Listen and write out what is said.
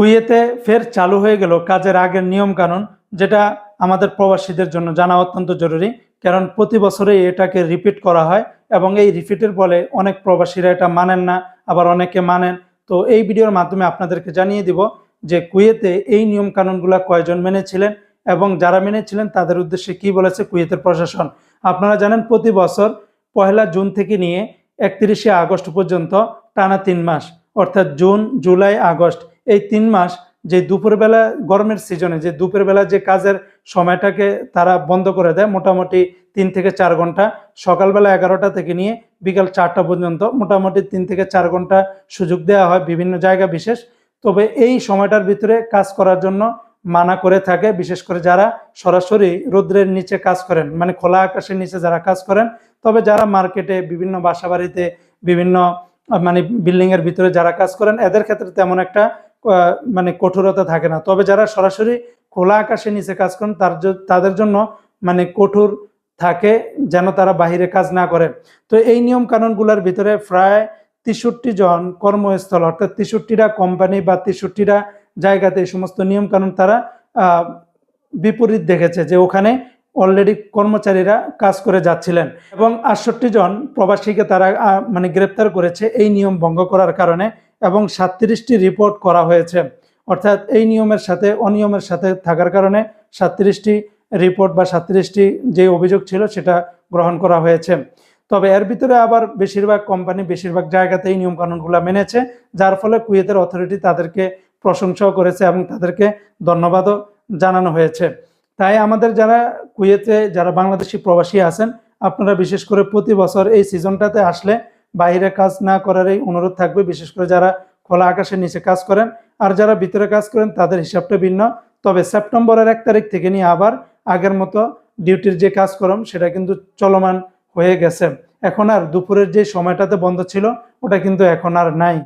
কুয়েতে ফের চালু হয়ে গেল কাজের আগের নিয়ম কানুন যেটা আমাদের প্রবাসীদের জন্য জানা অত্যন্ত জরুরি। কারণ প্রতি বছরে এটাকে রিপিট করা হয় এবং এই রিপিটের ফলে অনেক প্রবাসীরা এটা মানেন না, আবার অনেকে মানেন। তো এই ভিডিওর মাধ্যমে আপনাদেরকে জানিয়ে দিব যে কুয়েতে এই নিয়ম কানুনগুলো কয়জন মেনেছিলেন এবং যারা মেনেছিলেন তাদের উদ্দেশ্যে কি বলেছে কুয়েতের প্রশাসন। আপনারা জানেন প্রতি বছর পহেলা জুন থেকে নিয়ে একত্রিশে আগস্ট পর্যন্ত টানা তিন মাস, অর্থাৎ জুন, জুলাই, আগস্ট এই তিন মাস যে দুপুরবেলা গরমের সিজনে যে দুপুরবেলা যে কাজের সময়টাকে তারা বন্ধ করে দেয়, মোটামুটি তিন থেকে চার ঘণ্টা। সকালবেলা এগারোটা থেকে নিয়ে বিকাল চারটা পর্যন্ত মোটামুটি তিন থেকে চার ঘণ্টা সুযোগ দেওয়া হয় বিভিন্ন জায়গা বিশেষ। তবে এই সময়টার ভিতরে কাজ করার জন্য মানা করে থাকে, বিশেষ করে যারা সরাসরি রৌদ্রের নিচে কাজ করেন মানে খোলা আকাশের নিচে যারা কাজ করেন। তবে যারা মার্কেটে বিভিন্ন বাসা বাড়িতে বিভিন্ন মানে বিল্ডিংয়ের ভিতরে যারা কাজ করেন, এদের ক্ষেত্রে তেমন একটা মানে কঠোরতা থাকে না। তবে যারা সরাসরি খোলা আকাশের নিচে কাজ করেন, তার তাদের জন্য মানে কঠোর থাকে যেন তারা বাহিরে কাজ না করে। তো এই নিয়ম কানুনগুলোর ভিতরে প্রায় তেষট্টি জন কর্মস্থল, অর্থাৎ তেষট্টিটা কোম্পানি বা তেষট্টিটা জায়গাতে এই সমস্ত নিয়ম কানুন তারা বিপরীত দেখেছে যে ওখানে অলরেডি কর্মচারীরা কাজ করে যাচ্ছিলেন। এবং আটষট্টি জন প্রবাসীকে তারা মানে গ্রেপ্তার করেছে এই নিয়ম ভঙ্গ করার কারণে। এবং সাতত্রিশটি রিপোর্ট করা হয়েছে। অর্থাৎ এই নিয়মের সাথে, অনিয়মের সাথে থাকার কারণে সাতত্রিশটি রিপোর্ট বা সাতত্রিশটি যে অভিযোগ ছিল সেটা গ্রহণ করা হয়েছে। তবে এর ভিতরে আবার বেশিরভাগ কোম্পানি বেশিরভাগ জায়গাতে এই নিয়ম কানুনগুলো মেনেছে, যার ফলে কুয়েতের অথরিটি তাদেরকে প্রশংসাও করেছে এবং তাদেরকে ধন্যবাদও জানানো হয়েছে। তাই আমাদের যারা কুয়েতে, যারা বাংলাদেশি প্রবাসী আছেন, আপনারা বিশেষ করে প্রতি বছর এই সিজনটাতে আসলে বাইরে কাজ না করার এই অনুরোধ থাকবে, বিশেষ করে যারা খোলা আকাশের নিচে কাজ করেন আর যারা ভিতরে কাজ করেন, তাদের হিসাবটা ভিন্ন। তবে সেপ্টেম্বরের এক তারিখ থেকে নিয়ে আবার আগের মতো ডিউটির যে কাজকর্ম, সেটা কিন্তু চলমান হয়ে গেছে। এখন আর দুপুরের যে সময়টাতে বন্ধ ছিল, ওটা কিন্তু এখন আর নাই।